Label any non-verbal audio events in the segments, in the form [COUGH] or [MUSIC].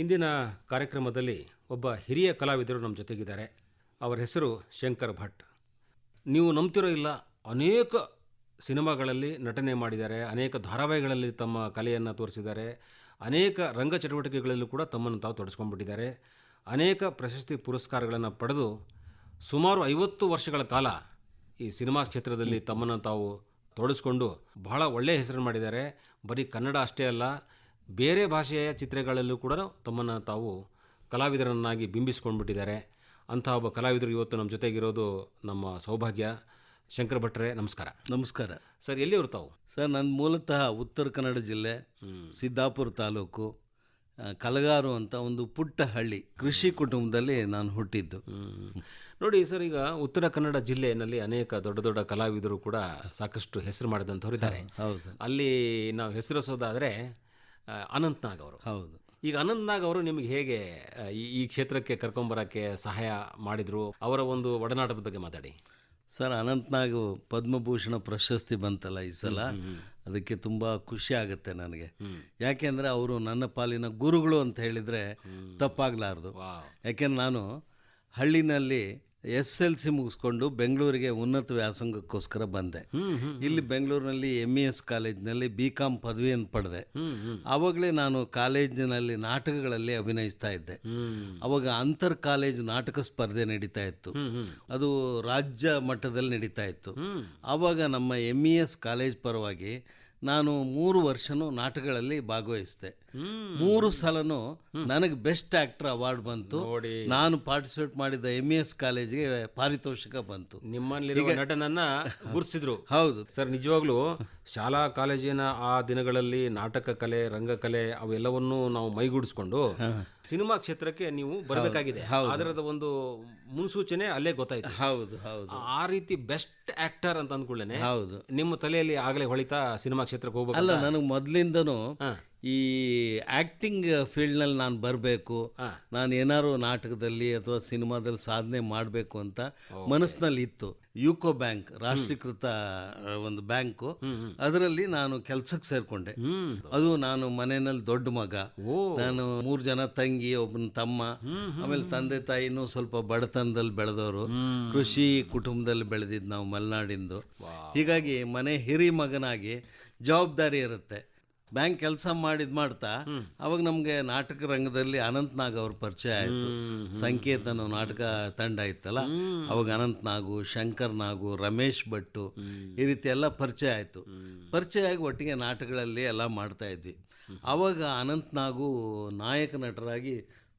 ಇಂದಿನ ಕಾರ್ಯಕ್ರಮದಲ್ಲಿ ಒಬ್ಬ ಹಿರಿಯ ಕಲಾವಿದರು ನಮ್ಮ ಜೊತೆಗಿದ್ದಾರೆ. ಅವರ ಹೆಸರು ಶಂಕರ್ ಭಟ್. ನೀವು ನಂಬ್ತಿರೋ ಇಲ್ಲ, ಅನೇಕ ಸಿನಿಮಾಗಳಲ್ಲಿ ನಟನೆ ಮಾಡಿದ್ದಾರೆ, ಅನೇಕ ಧಾರಾವಾಹಿಗಳಲ್ಲಿ ತಮ್ಮ ಕಲೆಯನ್ನು ತೋರಿಸಿದ್ದಾರೆ, ಅನೇಕ ರಂಗ ಚಟುವಟಿಕೆಗಳಲ್ಲೂ ಕೂಡ ತಮ್ಮನ್ನು ತಾವು ತೊಡಸ್ಕೊಂಡ್ಬಿಟ್ಟಿದ್ದಾರೆ. ಅನೇಕ ಪ್ರಶಸ್ತಿ ಪುರಸ್ಕಾರಗಳನ್ನು ಪಡೆದು ಸುಮಾರು ಐವತ್ತು ವರ್ಷಗಳ ಕಾಲ ಈ ಸಿನಿಮಾ ಕ್ಷೇತ್ರದಲ್ಲಿ ತಮ್ಮನ್ನು ತಾವು ತೊಡಸ್ಕೊಂಡು ಬಹಳ ಒಳ್ಳೆಯ ಹೆಸರು ಮಾಡಿದ್ದಾರೆ. ಬರೀ ಕನ್ನಡ ಅಷ್ಟೇ ಅಲ್ಲ ಬೇರೆ ಭಾಷೆಯ ಚಿತ್ರಗಳಲ್ಲೂ ಕೂಡ ತಮ್ಮನ್ನು ತಾವು ಕಲಾವಿದರನ್ನಾಗಿ ಬಿಂಬಿಸ್ಕೊಂಡ್ಬಿಟ್ಟಿದ್ದಾರೆ. ಅಂತಹ ಒಬ್ಬ ಕಲಾವಿದರು ಇವತ್ತು ನಮ್ಮ ಜೊತೆಗಿರೋದು ನಮ್ಮ ಸೌಭಾಗ್ಯ. ಶಂಕರ ಭಟ್ರೆ ನಮಸ್ಕಾರ. ನಮಸ್ಕಾರ. ಸರ್ ಎಲ್ಲಿಯವರು ತಾವು? ಸರ್ ನನ್ನ ಮೂಲತಃ ಉತ್ತರ ಕನ್ನಡ ಜಿಲ್ಲೆ ಸಿದ್ದಾಪುರ ತಾಲೂಕು ಕಲಗಾರು ಅಂತ ಒಂದು ಪುಟ್ಟ ಹಳ್ಳಿ ಕೃಷಿ ಕುಟುಂಬದಲ್ಲಿ ನಾನು ಹುಟ್ಟಿದ್ದು. ನೋಡಿ ಸರ್ ಈಗ ಉತ್ತರ ಕನ್ನಡ ಜಿಲ್ಲೆಯಲ್ಲಿ ಅನೇಕ ದೊಡ್ಡ ದೊಡ್ಡ ಕಲಾವಿದರು ಕೂಡ ಸಾಕಷ್ಟು ಹೆಸರು ಮಾಡಿದಂಥವ್ರು ಇದ್ದಾರೆ ಹೌದು. ಅಲ್ಲಿ ನಾವು ಹೆಸರಿಸೋದಾದರೆ ಅನಂತ್ ನಾಗ್ ಅವರು. ಹೌದು. ಈಗ ಅನಂತ್ ನಾಗ್ ಅವರು ನಿಮಗೆ ಹೇಗೆ ಈ ಈ ಕ್ಷೇತ್ರಕ್ಕೆ ಕರ್ಕೊಂಬರಕ್ಕೆ ಸಹಾಯ ಮಾಡಿದ್ರು? ಅವರ ಒಂದು ಒಡನಾಟದ ಬಗ್ಗೆ ಮಾತಾಡಿ. ಸರ್ ಅನಂತನಾಗ್ ಪದ್ಮಭೂಷಣ ಪ್ರಶಸ್ತಿ ಬಂತಲ್ಲ ಈ ಸಲ? ಅದಕ್ಕೆ ತುಂಬ ಖುಷಿ ಆಗುತ್ತೆ ನನಗೆ. ಯಾಕೆಂದರೆ ಅವರು ನನ್ನ ಪಾಲಿನ ಗುರುಗಳು ಅಂತ ಹೇಳಿದರೆ ತಪ್ಪಾಗಲಾರ್ದು. ಯಾಕೆಂದ್ರೆ ನಾನು ಹಳ್ಳಿನಲ್ಲಿ ಎಸ್ ಎಲ್ ಸಿ ಮುಗಿಸ್ಕೊಂಡು ಬೆಂಗಳೂರಿಗೆ ಉನ್ನತ ವ್ಯಾಸಂಗಕ್ಕೋಸ್ಕರ ಬಂದೆ. ಇಲ್ಲಿ ಬೆಂಗಳೂರಿನಲ್ಲಿ ಎಂ ಇ ಎಸ್ ಕಾಲೇಜಿನಲ್ಲಿ ಬಿ ಕಾಮ್ ಪದವಿಯನ್ನು ಪಡೆದೆ. ಆವಾಗಲೇ ನಾನು ಕಾಲೇಜಿನಲ್ಲಿ ನಾಟಕಗಳಲ್ಲಿ ಅಭಿನಯಿಸ್ತಾ ಇದ್ದೆ. ಅವಾಗ ಅಂತರ್ ಕಾಲೇಜು ನಾಟಕ ಸ್ಪರ್ಧೆ ನಡೀತಾ ಇತ್ತು. ಅದು ರಾಜ್ಯ ಮಟ್ಟದಲ್ಲಿ ನಡೀತಾ ಇತ್ತು. ಆವಾಗ ನಮ್ಮ ಎಂ ಇ ಎಸ್ ಕಾಲೇಜ್ ಪರವಾಗಿ ನಾನು ಮೂರು ವರ್ಷನೂ ನಾಟಕಗಳಲ್ಲಿ ಭಾಗವಹಿಸಿದೆ. ಮೂರು ಸಲನೂ ನನಗೆ ಬೆಸ್ಟ್ ಆಕ್ಟರ್ ಅವಾರ್ಡ್ ಬಂತು. ನಾನು ಪಾರ್ಟಿಸಿಪೇಟ್ ಮಾಡಿದ ಎಂ ಎಸ್ ಕಾಲೇಜಿಗೆ ಪಾರಿತೋಷಿಕ ಬಂತು. ನಿಮ್ಮಲ್ಲಿರುವ ನಟನನ್ನ [LAUGHS] ಗುರುತಿಸಿದ್ರು. ಹೌದು. ಸರ್ ನಿಜವಾಗ್ಲೂ ಶಾಲಾ ಕಾಲೇಜಿನ ಆ ದಿನಗಳಲ್ಲಿ ನಾಟಕ ಕಲೆ ರಂಗಕಲೆ ಅವೆಲ್ಲವನ್ನೂ ನಾವು ಮೈಗೂಡಿಸ್ಕೊಂಡು ಸಿನಿಮಾ ಕ್ಷೇತ್ರಕ್ಕೆ ನೀವು ಬರಬೇಕಾಗಿದೆ. ಅದರದ ಒಂದು ಮುನ್ಸೂಚನೆ ಅಲ್ಲೇ ಗೊತ್ತಾಯ್ತು. ಹೌದು ಹೌದು. ಆ ರೀತಿ ಬೆಸ್ಟ್ ಆಕ್ಟರ್ ಅಂತ ಅಂದ್ಕೊಳ್ಳೇನೆ ಹೌದು. ನಿಮ್ಮ ತಲೆಯಲ್ಲಿ ಆಗಲೇ ಹೊಳಿತಾ ಸಿನಿಮಾ ಕ್ಷೇತ್ರಕ್ಕೆ ಹೋಗ್ಬೇಕು ಅಲ್ಲ ನನಗೆ ಮೊದಲಿಂದನೂ. ಈ ಆ್ಯಕ್ಟಿಂಗ್ ಫೀಲ್ಡ್ನಲ್ಲಿ ನಾನು ಬರಬೇಕು ನಾನು ಏನಾದ್ರು ನಾಟಕದಲ್ಲಿ ಅಥವಾ ಸಿನಿಮಾದಲ್ಲಿ ಸಾಧನೆ ಮಾಡಬೇಕು ಅಂತ ಮನಸ್ಸಿನಲ್ಲಿ ಇತ್ತು. ಯುಕೋ ಬ್ಯಾಂಕ್ ರಾಷ್ಟ್ರೀಕೃತ ಒಂದು ಬ್ಯಾಂಕು. ಅದರಲ್ಲಿ ನಾನು ಕೆಲಸಕ್ಕೆ ಸೇರಿಕೊಂಡೆ. ಅದು ನಾನು ಮನೆಯಲ್ಲಿ ದೊಡ್ಡ ಮಗ. ನಾನು ಮೂರು ಜನ ತಂಗಿ ಒಬ್ಬನ ತಮ್ಮ. ಆಮೇಲೆ ತಂದೆ ತಾಯಿನೂ ಸ್ವಲ್ಪ ಬಡತನದಲ್ಲಿ ಬೆಳೆದವರು. ಕೃಷಿ ಕುಟುಂಬದಲ್ಲಿ ಬೆಳೆದಿದ್ದು ನಾವು ಮಲೆನಾಡಿಂದು. ಹೀಗಾಗಿ ಮನೆ ಹಿರಿ ಮಗನಾಗಿ ಜವಾಬ್ದಾರಿ ಇರುತ್ತೆ. ಬ್ಯಾಂಕ್ ಕೆಲಸ ಮಾಡಿದ್ ಮಾಡ್ತಾ ಅವಾಗ ನಮಗೆ ನಾಟಕ ರಂಗದಲ್ಲಿ ಅನಂತ್ ನಾಗ್ ಅವ್ರ ಪರಿಚಯ ಆಯಿತು. ಸಂಕೇತ ಅನ್ನೋ ನಾಟಕ ತಂಡ ಇತ್ತಲ್ಲ ಅವಾಗ ಅನಂತ್ ನಾಗು ಶಂಕರ್ ನಾಗು ರಮೇಶ್ ಭಟ್ಟು ಈ ರೀತಿ ಎಲ್ಲ ಪರಿಚಯ ಆಯಿತು. ಪರಿಚಯ ಆಗಿ ಒಟ್ಟಿಗೆ ನಾಟಕಗಳಲ್ಲಿ ಎಲ್ಲ ಮಾಡ್ತಾ ಇದ್ವಿ. ಅವಾಗ ಅನಂತ್ ನಾಗು ನಾಯಕ ನಟರಾಗಿ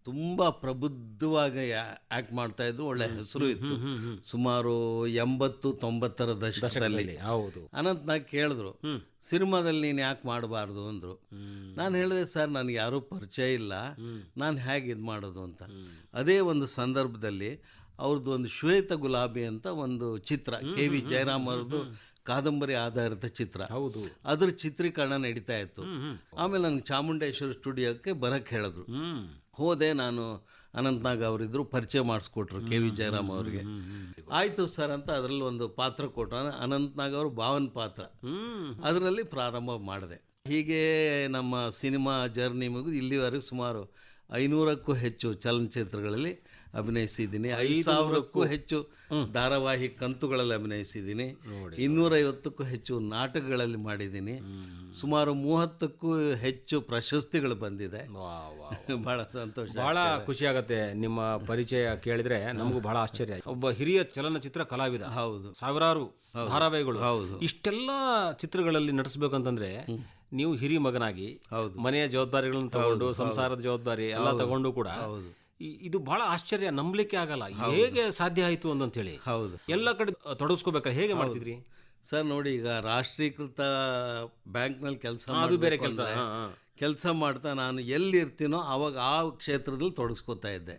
ತುಂಬ ಪ್ರಬುದ್ಧವಾಗಿ ಆ್ಯಕ್ಟ್ ಮಾಡ್ತಾ ಇದ್ರು ಒಳ್ಳೆ ಹೆಸರು ಇತ್ತು. ಸುಮಾರು ಎಂಬತ್ತು ತೊಂಬತ್ತರ ದಶಕದಲ್ಲಿ. ಹೌದು. ಅನಂತ್ ನಾಗ್ ಕೇಳಿದ್ರು ಸಿನಿಮಾದಲ್ಲಿ ನೀನು ಯಾಕೆ ಮಾಡಬಾರ್ದು ಅಂದರು. ನಾನು ಹೇಳಿದೆ ಸರ್ ನನಗೆ ಯಾರೂ ಪರಿಚಯ ಇಲ್ಲ. ನಾನು ಹೇಗೆ ಇದು ಮಾಡೋದು ಅಂತ. ಅದೇ ಒಂದು ಸಂದರ್ಭದಲ್ಲಿ ಅವ್ರದ್ದು ಒಂದು ಶ್ವೇತ ಗುಲಾಬಿ ಅಂತ ಒಂದು ಚಿತ್ರ ಕೆ ವಿ ಜಯರಾಮ್ ಅವ್ರದ್ದು ಕಾದಂಬರಿ ಆಧಾರಿತ ಚಿತ್ರ. ಹೌದು. ಅದ್ರ ಚಿತ್ರೀಕರಣ ನಡೀತಾ ಇತ್ತು. ಆಮೇಲೆ ನನಗೆ ಚಾಮುಂಡೇಶ್ವರಿ ಸ್ಟುಡಿಯೋಕ್ಕೆ ಬರಕ್ಕೆ ಹೇಳಿದ್ರು. ಹೋದೆ ನಾನು ಅನಂತನಾಗ್ ಅವರಿದ್ರು ಪರಿಚಯ ಮಾಡಿಸ್ಕೊಟ್ರು ಕೆ ವಿ ಜಯರಾಮ್ ಅವರಿಗೆ. ಆಯಿತು ಸರ್ ಅಂತ ಅದರಲ್ಲಿ ಒಂದು ಪಾತ್ರ ಕೊಟ್ಟರು ಅನಂತನಾಗ್ ಅವರು ಭಾವನ್ ಪಾತ್ರ. ಅದರಲ್ಲಿ ಪ್ರಾರಂಭ ಮಾಡಿದೆ. ಹೀಗೆ ನಮ್ಮ ಸಿನಿಮಾ ಜರ್ನಿ ಮುಗಿದು ಇಲ್ಲಿವರೆಗೂ ಸುಮಾರು ಐನೂರಕ್ಕೂ ಹೆಚ್ಚು ಚಲನಚಿತ್ರಗಳಲ್ಲಿ ಅಭಿನಯಿಸಿದ್ದೀನಿ. ಐದು ಸಾವಿರಕ್ಕೂ ಹೆಚ್ಚು ಧಾರಾವಾಹಿ ಕಂತುಗಳಲ್ಲಿ ಅಭಿನಯಿಸಿದ್ದೀನಿ. ಇನ್ನೂರೈವತ್ತಕ್ಕೂ ಹೆಚ್ಚು ನಾಟಕಗಳಲ್ಲಿ ಮಾಡಿದ್ದೀನಿ. ಸುಮಾರು ಮೂವತ್ತಕ್ಕೂ ಹೆಚ್ಚು ಪ್ರಶಸ್ತಿಗಳು ಬಂದಿದೆ. [LAUGHS] ಬಹಳ ಸಂತೋಷ ಬಹಳ ಖುಷಿ ಆಗತ್ತೆ ನಿಮ್ಮ ಪರಿಚಯ ಕೇಳಿದ್ರೆ ನಮಗೂ ಬಹಳ ಆಶ್ಚರ್ಯ. ಒಬ್ಬ ಹಿರಿಯ ಚಲನಚಿತ್ರ ಕಲಾವಿದ ಹೌದು. ಸಾವಿರಾರು ಧಾರಾವಾಹಿಗಳು. ಹೌದು. ಇಷ್ಟೆಲ್ಲ ಚಿತ್ರಗಳಲ್ಲಿ ನಟಿಸ್ಬೇಕಂತಂದ್ರೆ ನೀವು ಹಿರಿ ಮಗನಾಗಿ ಹೌದು. ಮನೆಯ ಜವಾಬ್ದಾರಿಗಳನ್ನು ತಗೊಂಡು ಸಂಸಾರದ ಜವಾಬ್ದಾರಿ ಎಲ್ಲ ತಗೊಂಡು ಕೂಡ ಇ- ಇದು ಬಹಳ ಆಶ್ಚರ್ಯ ನಂಬಲಿಕ್ಕೆ ಆಗಲ್ಲ. ಹೇಗೆ ಸಾಧ್ಯ ಆಯ್ತು ಅಂತ ಹೇಳಿ ಹೌದು. ಎಲ್ಲ ಕಡೆ ತೊಡಗಿಸ್ಕೋಬೇಕಾದ್ರೆ ಹೇಗೆ ಮಾಡ್ತಿದ್ರಿ? ಸರ್ ನೋಡಿ ಈಗ ರಾಷ್ಟ್ರೀಕೃತ ಬ್ಯಾಂಕ್ನಲ್ಲಿ ಕೆಲಸ ಅದು ಬೇರೆ ಕೆಲಸ. ಕೆಲಸ ಮಾಡ್ತಾ ನಾನು ಎಲ್ಲಿರ್ತೀನೋ ಅವಾಗ ಆ ಕ್ಷೇತ್ರದಲ್ಲಿ ತೊಡಗಿಸ್ಕೊತಾ ಇದ್ದೆ.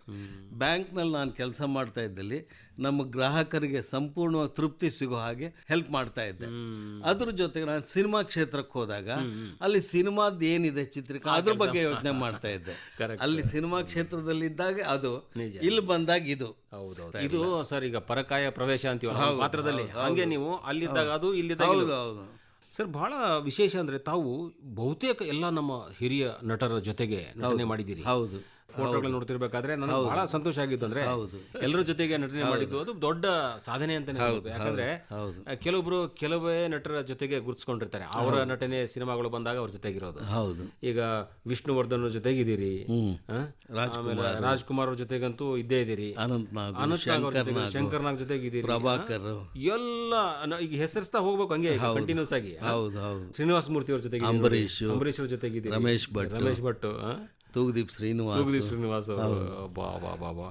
ಬ್ಯಾಂಕ್ನಲ್ಲಿ ನಾನು ಕೆಲಸ ಮಾಡ್ತಾ ಇದ್ದಲ್ಲಿ ನಮ್ಮ ಗ್ರಾಹಕರಿಗೆ ಸಂಪೂರ್ಣವಾಗಿ ತೃಪ್ತಿ ಸಿಗೋ ಹಾಗೆ ಹೆಲ್ಪ್ ಮಾಡ್ತಾ ಇದ್ದೆ. ಅದ್ರ ಜೊತೆಗೆ ನಾನು ಸಿನಿಮಾ ಕ್ಷೇತ್ರಕ್ಕೆ ಹೋದಾಗ ಅಲ್ಲಿ ಸಿನಿಮಾದ ಏನಿದೆ ಚಿತ್ರೀಕರಣ ಅದ್ರ ಬಗ್ಗೆ ಯೋಚನೆ ಮಾಡ್ತಾ ಇದ್ದೆ. [LAUGHS] ಅಲ್ಲಿ ಸಿನಿಮಾ ಕ್ಷೇತ್ರದಲ್ಲಿ ಇದ್ದಾಗ ಅದು ಇಲ್ಲಿ ಬಂದಾಗ ಇದು. ಹೌದು ಇದು ಸರ್. ಈಗ ಪರಕಾಯ ಪ್ರವೇಶ ಅಂತೀವಿ ಪಾತ್ರದಲ್ಲಿ ಹಂಗೆ ನೀವು ಅಲ್ಲಿದ್ದಾಗ ಅದು ಇಲ್ಲಿದ್ದಾಗ. ಹೌದು ಹೌದು. ಸರ್ ಬಹಳ ವಿಶೇಷ ಅಂದ್ರೆ ತಾವು ಬಹುತೇಕ ಎಲ್ಲ ನಮ್ಮ ಹಿರಿಯ ನಟರ ಜೊತೆಗೆ ನಟನೆ ಮಾಡಿದ್ದೀರಿ. ಹೌದು. ಫೋಟೋಗಳು ನೋಡ್ತಿರ್ಬೇಕಾದ್ರೆ ನನಗೆ ಬಹಳ ಸಂತೋಷ ಆಗಿತ್ತು ಅಂದ್ರೆ ಎಲ್ಲರ ಜೊತೆಗೆ ನಟನೆ ಮಾಡಿದ್ದು ಅದು ದೊಡ್ಡ ಸಾಧನೆ ಅಂತಾನೆ. ಯಾಕಂದ್ರೆ. ಕೆಲವೊಬ್ರು ಕೆಲವೇ ನಟರ ಜೊತೆಗೆ ಗುರುತಿಸ್ಕೊಂಡಿರ್ತಾರೆ. ಅವರ ನಟನೆ ಸಿನಿಮಾಗಳು ಬಂದಾಗ ಅವ್ರ ಜೊತೆಗಿರೋದು. ಹೌದು. ಈಗ ವಿಷ್ಣುವರ್ಧನ್ ಜೊತೆಗಿದ್ದೀರಿ? ಆಮೇಲೆ ರಾಜ್ಕುಮಾರ್ ಅವ್ರ ಜೊತೆಗಂತೂ ಇದ್ದೇ ಇದ್ದೀರಿ. ಅನಂತ್ ನಾಗ್ ಅನಂತ್ ನಾಗ್ ಜೊತೆಗೆ ಶಂಕರ್ ನಾಗ್ ಜೊತೆಗಿದ್ದೀರಿ. ಪ್ರಭಾಕರ್ ಎಲ್ಲ ಈಗ ಹೆಸರಿಸ್ತಾ ಹೋಗ್ಬೇಕು ಹಂಗೆ ಕಂಟಿನ್ಯೂಸ್ ಆಗಿ. ಆ? ಹೌದು ಹೌದು. ಶ್ರೀನಿವಾಸ ಮೂರ್ತಿ ಅವ್ರ ಜೊತೆಗೆ ಅಂಬರೀಶ್ ಅಂಬರೀಶ್ ಅವ್ರ ಜೊತೆಗಿದ್ದೀರಿ. ರಮೇಶ್ ಭಟ್. ರಮೇಶ್ ಭಟ್ ಆ? ತೂಗುದೀಪ್ ಶ್ರೀನಿವಾಸ್. ತೂಗುದೀಪ್ ಶ್ರೀನಿವಾಸ್ ಬಾ ಬಾ ಬಾ ಬಾ.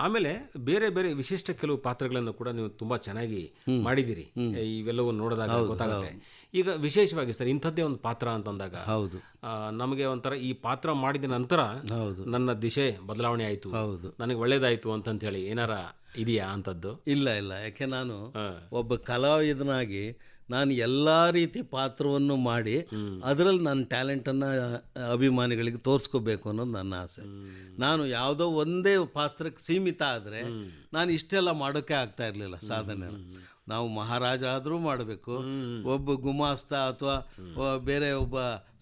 ಆಮೇಲೆ ಬೇರೆ ಬೇರೆ ವಿಶಿಷ್ಟ ಕೆಲವು ಪಾತ್ರಗಳನ್ನು ಕೂಡ ನೀವು ತುಂಬಾ ಚೆನ್ನಾಗಿ ಮಾಡಿದಿರಿ ಇವೆಲ್ಲವೂ ನೋಡಿದಾಗ ಗೊತ್ತಾಗುತ್ತೆ. ಈಗ ವಿಶೇಷವಾಗಿ ಸರ್ ಇಂಥದ್ದೇ ಒಂದು ಪಾತ್ರ ಅಂತಂದಾಗ ಹೌದು. ನಮಗೆ ಒಂಥರ ಈ ಪಾತ್ರ ಮಾಡಿದ ನಂತರ ಹೌದು. ನನ್ನ ದಿಶೆ ಬದಲಾವಣೆ ಆಯಿತು. ಹೌದು. ನನಗೆ ಒಳ್ಳೇದಾಯ್ತು ಅಂತಂತ ಹೇಳಿ ಏನಾರ ಇದೆಯಾ ಅಂತದ್ದು? ಇಲ್ಲ ಇಲ್ಲ. ಯಾಕೆ ನಾನು ಒಬ್ಬ ಕಲಾವಿದನಾಗಿ ನಾನು ಎಲ್ಲ ರೀತಿ ಪಾತ್ರವನ್ನು ಮಾಡಿ ಅದರಲ್ಲಿ ನನ್ನ ಟ್ಯಾಲೆಂಟನ್ನು ಅಭಿಮಾನಿಗಳಿಗೆ ತೋರಿಸ್ಕೋಬೇಕು ಅನ್ನೋದು ನನ್ನ ಆಸೆ. ನಾನು ಯಾವುದೋ ಒಂದೇ ಪಾತ್ರಕ್ಕೆ ಸೀಮಿತ ಆದರೆ ನಾನು ಇಷ್ಟೆಲ್ಲ ಮಾಡೋಕ್ಕೆ ಆಗ್ತಾ ಇರಲಿಲ್ಲ ಸಾಧನೆ ನಾವು ಮಹಾರಾಜ ಆದರೂ ಮಾಡಬೇಕು. ಒಬ್ಬ ಗುಮಾಸ್ತ ಅಥವಾ ಬೇರೆ ಒಬ್ಬ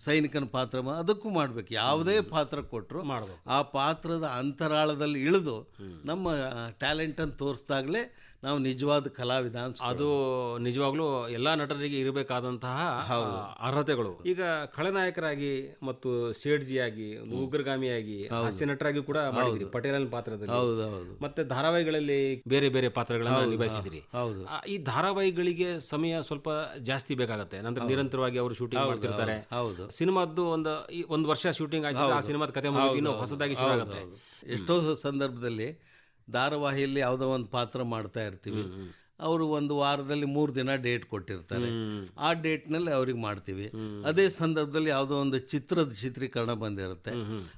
ಸೈನಿಕನ ಪಾತ್ರ ಅದಕ್ಕೂ ಮಾಡಬೇಕು. ಯಾವುದೇ ಪಾತ್ರ ಕೊಟ್ಟರು ಮಾಡ್ಬೇಕು. ಆ ಪಾತ್ರದ ಅಂತರಾಳದಲ್ಲಿ ಇಳಿದು ನಮ್ಮ ಟ್ಯಾಲೆಂಟನ್ನು ತೋರಿಸ್ದಾಗಲೇ ನಾವು ನಿಜವಾದ ಕಲಾವಿದ ಅದು ನಿಜವಾಗ್ಲೂ ಎಲ್ಲಾ ನಟರಿಗೆ ಇರಬೇಕಾದಂತಹ ಅರ್ಹತೆಗಳು. ಈಗ ಖಳನಾಯಕರಾಗಿ ಮತ್ತು ಸೇಡ್ಜಿಯಾಗಿ ಒಂದು ಉಗ್ರಗಾಮಿಯಾಗಿ ಹಾಸ್ಯ ನಟರಾಗಿ ಕೂಡ ಮಾಡಿದ್ರಿ ಪಟೇಲನ್ ಪಾತ್ರದಲ್ಲಿ. ಮತ್ತೆ ಧಾರಾವಾಹಿಗಳಲ್ಲಿ ಬೇರೆ ಬೇರೆ ಪಾತ್ರಗಳನ್ನ ನಿಭಾಯಿಸಿದ್ರಿ. ಹೌದು. ಈ ಧಾರಾವಾಹಿಗಳಿಗೆ ಸಮಯ ಸ್ವಲ್ಪ ಜಾಸ್ತಿ ಬೇಕಾಗುತ್ತೆ. ನಂತರ ನಿರಂತರವಾಗಿ ಅವರು ಶೂಟಿಂಗ್ ಮಾಡ್ತಿರ್ತಾರೆ. ಹೌದು ಸಿನಿಮಾದ್ದು ಒಂದು ಒಂದು ವರ್ಷ ಶೂಟಿಂಗ್ ಆಯ್ತು ಆ ಸಿನಿಮಾದ ಕತೆ ಹೊಸದಾಗಿ ಶುರು ಆಗುತ್ತೆ. ಎಷ್ಟೋ ಸಂದರ್ಭದಲ್ಲಿ ಧಾರಾವಾಹಿಯಲ್ಲಿ ಯಾವುದೋ ಒಂದು ಪಾತ್ರ ಮಾಡ್ತಾ ಇರ್ತೀವಿ. ಅವರು ಒಂದು ವಾರದಲ್ಲಿ ಮೂರು ದಿನ ಡೇಟ್ ಕೊಟ್ಟಿರ್ತಾರೆ. ಆ ಡೇಟ್ನಲ್ಲಿ ಅವ್ರಿಗೆ ಮಾಡ್ತೀವಿ. ಅದೇ ಸಂದರ್ಭದಲ್ಲಿ ಯಾವುದೋ ಒಂದು ಚಿತ್ರದ ಚಿತ್ರೀಕರಣ ಬಂದಿರುತ್ತೆ.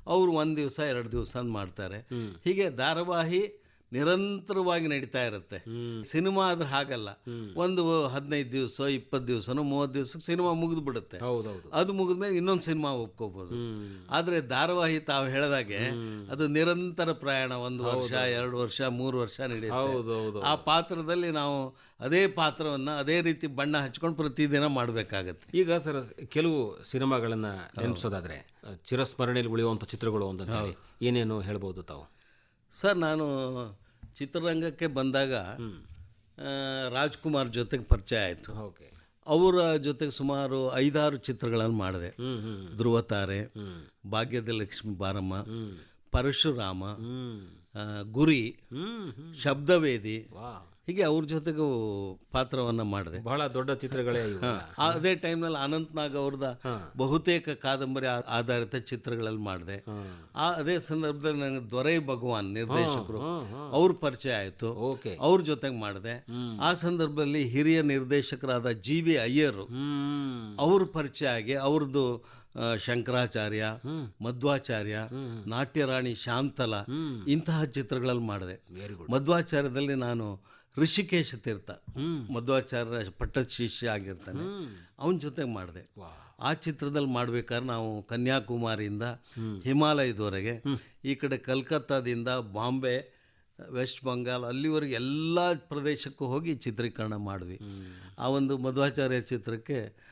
ಅವರು ಒಂದು ದಿವಸ ಎರಡು ದಿವಸ ಮಾಡ್ತಾರೆ. ಹೀಗೆ ಧಾರಾವಾಹಿ ನಿರಂತರವಾಗಿ ನಡೀತಾ ಇರುತ್ತೆ. ಸಿನಿಮಾ ಆದ್ರೆ ಹಾಗಲ್ಲ. ಒಂದು ಹದಿನೈದು ದಿವಸ ಇಪ್ಪತ್ತು ದಿವಸನೋ ಮೂವತ್ತು ದಿವಸಕ್ಕೆ ಸಿನಿಮಾ ಮುಗಿದು ಬಿಡುತ್ತೆ ಹೌದು ಅದು ಮುಗಿದ್ಮೇಲೆ ಇನ್ನೊಂದು ಸಿನಿಮಾ ಒಪ್ಕೋಬಹುದು ಆದರೆ ಧಾರಾವಾಹಿ ತಾವು ಹೇಳಿದಾಗೆ ಅದು ನಿರಂತರ ಪ್ರಯಾಣ ಒಂದು ವರ್ಷ ಎರಡು ವರ್ಷ ಮೂರು ವರ್ಷ ನಡೆಯುತ್ತೆ. ಆ ಪಾತ್ರದಲ್ಲಿ ನಾವು ಅದೇ ಪಾತ್ರವನ್ನ ಅದೇ ರೀತಿ ಬಣ್ಣ ಹಚ್ಕೊಂಡು ಪ್ರತಿದಿನ ಮಾಡಬೇಕಾಗತ್ತೆ. ಈಗ ಸರ್ ಕೆಲವು ಸಿನಿಮಾಗಳನ್ನ ನೆನಪಿಸೋದಾದ್ರೆ ಚಿರಸ್ಮರಣೆಯಲ್ಲಿ ಉಳಿಯುವಂಥ ಚಿತ್ರಗಳು ಅಂತ ಏನೇನು ಹೇಳ್ಬೋದು ತಾವು? ಸರ್ ನಾನು ಚಿತ್ರರಂಗಕ್ಕೆ ಬಂದಾಗ ರಾಜ್ಕುಮಾರ್ ಜೊತೆಗೆ ಪರಿಚಯ ಆಯಿತು. ಓಕೆ. ಅವರ ಜೊತೆಗೆ ಸುಮಾರು ಐದಾರು ಚಿತ್ರಗಳನ್ನು ಮಾಡಿದೆ. ಹ್ಮ್ ಹ್ಮ್ ಧ್ರುವ ತಾರೆ ಭಾಗ್ಯದ ಲಕ್ಷ್ಮಿ ಬಾರಮ್ಮ ಪರಶುರಾಮ ಗುರಿ ಶಬ್ದವೇದಿ ವಾ ಹೀಗೆ ಅವ್ರ ಜೊತೆಗೂ ಪಾತ್ರವನ್ನು ಮಾಡಿದೆ. ಬಹಳ ದೊಡ್ಡ ಚಿತ್ರಗಳೇ ಅದೇ ಟೈಮ್ನಲ್ಲಿ ಅನಂತ್ ನಾಗ್ ಅವ್ರದ ಬಹುತೇಕ ಕಾದಂಬರಿ ಆಧಾರಿತ ಚಿತ್ರಗಳಲ್ಲಿ ಮಾಡಿದೆ. ಆ ಅದೇ ಸಂದರ್ಭದಲ್ಲಿ ನನಗೆ ದೊರೈ ಭಗವಾನ್ ನಿರ್ದೇಶಕರು ಅವ್ರ ಪರಿಚಯ ಆಯಿತು. ಓಕೆ. ಅವ್ರ ಜೊತೆಗೆ ಮಾಡಿದೆ. ಆ ಸಂದರ್ಭದಲ್ಲಿ ಹಿರಿಯ ನಿರ್ದೇಶಕರಾದ ಜಿ ವಿ ಅಯ್ಯರು ಅವ್ರ ಪರಿಚಯ ಆಗಿ ಅವ್ರದ್ದು ಶಂಕರಾಚಾರ್ಯ ಮಧ್ವಾಚಾರ್ಯ ನಾಟ್ಯರಾಣಿ ಶಾಂತಲ ಇಂತಹ ಚಿತ್ರಗಳಲ್ಲಿ ಮಾಡಿದೆ. ಮಧ್ವಾಚಾರ್ಯದಲ್ಲಿ ನಾನು ಋಷಿಕೇಶ ತೀರ್ಥ. ಮಧ್ವಾಚಾರ್ಯ ಪಟ್ಟದ ಶಿಷ್ಯ ಆಗಿರ್ತಾನೆ ಅವನ ಜೊತೆಗೆ ಮಾಡಿದೆ. ಆ ಚಿತ್ರದಲ್ಲಿ ಮಾಡ್ಬೇಕಾದ್ರೆ ನಾವು ಕನ್ಯಾಕುಮಾರಿಯಿಂದ ಹಿಮಾಲಯದವರೆಗೆ ಈ ಕಡೆ ಕಲ್ಕತ್ತಾದಿಂದ ಬಾಂಬೆ ವೆಸ್ಟ್ ಬಂಗಾಲ್ ಅಲ್ಲಿವರೆಗೆ ಎಲ್ಲ ಪ್ರದೇಶಕ್ಕೂ ಹೋಗಿ ಚಿತ್ರೀಕರಣ ಮಾಡಿದ್ವಿ. ಆ ಒಂದು ಮಧ್ವಾಚಾರ್ಯ ಚಿತ್ರಕ್ಕೆ